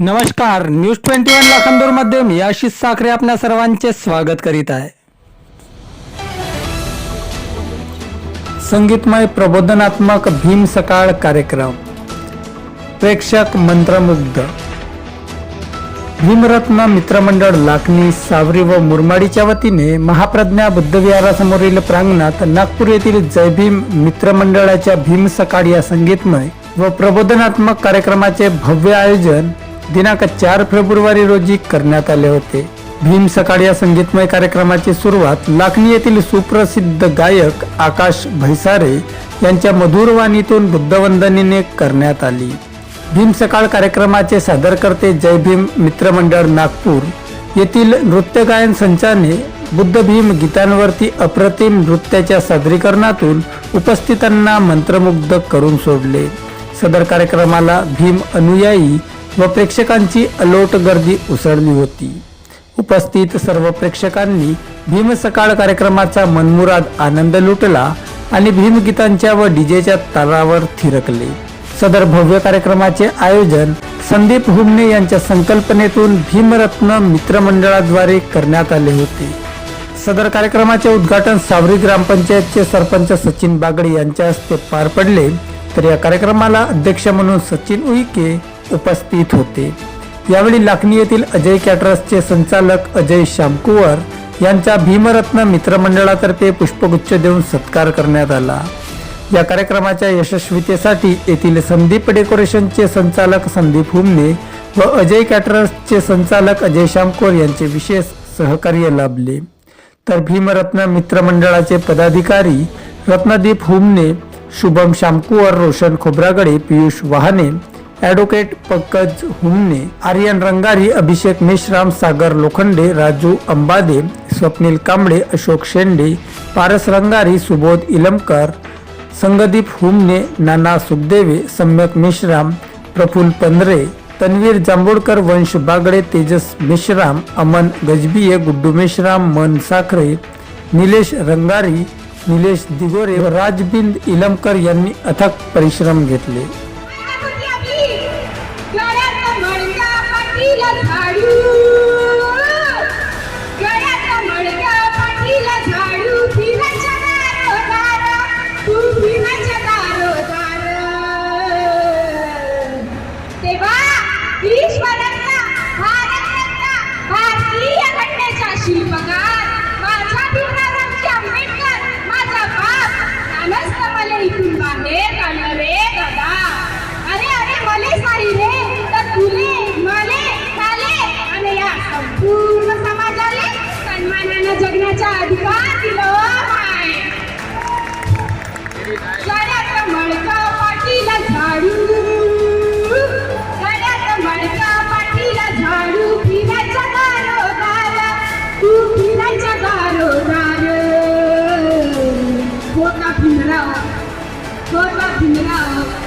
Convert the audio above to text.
नमस्कार News Twenty One लाखांदूरमध्ये मी आशिष साखरे आपल्या सर्वांचे स्वागत करीत आहे. संगीतमय प्रबोधनात्मक भीम सकाळ कार्यक्रम. प्रेक्षक मंत्रमुग्ध. भीमरत्न मित्रमंडळ लाखनी सावरी व मुरमाडीच्या वतीने महाप्रज्ञा बुद्धविहारासमोरील प्रांगणात नागपूर येथील जय भीम मित्रमंडळाच्या भीम सकाळ या संगीतमय व प्रबोधनात्मक कार्यक्रमाचे भव्य आयोजन दिनांक चार फेब्रुवारी रोजी करण्यात आले होते. भीम सकाळ या संगीतमय कार्यक्रमाची सुरुवात लाखणी येथील सुप्रसिद्ध गायक आकाश भैसारे यांच्या मधुर वाणीतून बुद्धवंदनीने करण्यात आली. भीम सकाळ कार्यक्रमाचे सादरकर्ते जय भीम मित्रमंडळ नागपूर येथील नृत्य गायन संचाने बुद्ध भीम गीतांवरती अप्रतिम नृत्याच्या सादरीकरणातून उपस्थितांना मंत्रमुग्ध करून सोडले. सदर कार्यक्रमाला भीम अनुयायी व प्रेक्षकांची अलोट गर्दी उसळली होती. उपस्थित सर्व प्रेक्षकांनी भीम सकाळ कार्यक्रमाचा मनमुराद आनंद लुटला आणि भीमगीतांच्या व डीजेच्या तालावर थिरकले. सदर भव्य कार्यक्रमाचे आयोजन संदीप हुमने यांच्या संकल्पनेतून भीमरत्न मित्रमंडळाद्वारे करण्यात आले होते. सदर कार्यक्रमाचे उद्घाटन सावरी ग्रामपंचायतचे सरपंच सचिन बागडे यांच्या हस्ते पार पडले तर या कार्यक्रमाला अध्यक्ष म्हणून सचिन उईके उपस्थित होते. यावेळी लाखनी येथील अजय कॅटरसचे संचालक अजय शामकुवर यांचा भीमरत्न मित्रमंडळातर्फे पुष्पगुच्छ देऊन सत्कार करण्यात आला. या कार्यक्रमाच्या यशस्वीतेसाठी येथील संदीप डेकोरेशनचे संचालक संदीप हुमने व अजय कॅटरर्सचे संचालक अजय शामकोर यांचे विशेष सहकार्य लाभले. तर भीमरत्न मित्रमंडळाचे पदाधिकारी रत्नदीप हुमने शुभम शामकुवर रोशन खोब्रागडे पियुष वाहने ॲडव्होकेट पंकज हुमने आर्यन रंगारी अभिषेक मेश्राम सागर लोखंडे राजू अंबादे स्वप्नील कांबळे अशोक शेंडे पारस रंगारी सुबोध इलमकर संगदीप हुमने नाना सुखदेवे सम्यक मेश्राम प्रफुल्ल पंधरे तन्वीर जांभोळकर वंश बागडे तेजस मेश्राम अमन गजबिये गुड्डू मेश्राम मन साखरे निलेश रंगारी निलेश दिगोरे व राजबिंद इलमकर यांनी अथक परिश्रम घेतले. सन्मानानं अधिकार दिला हो माय गळ्यात मडका पाठीला झाडू. गळ्यात मडका पाठीला झाडू. फिरायचा तू फिरायचा होता होता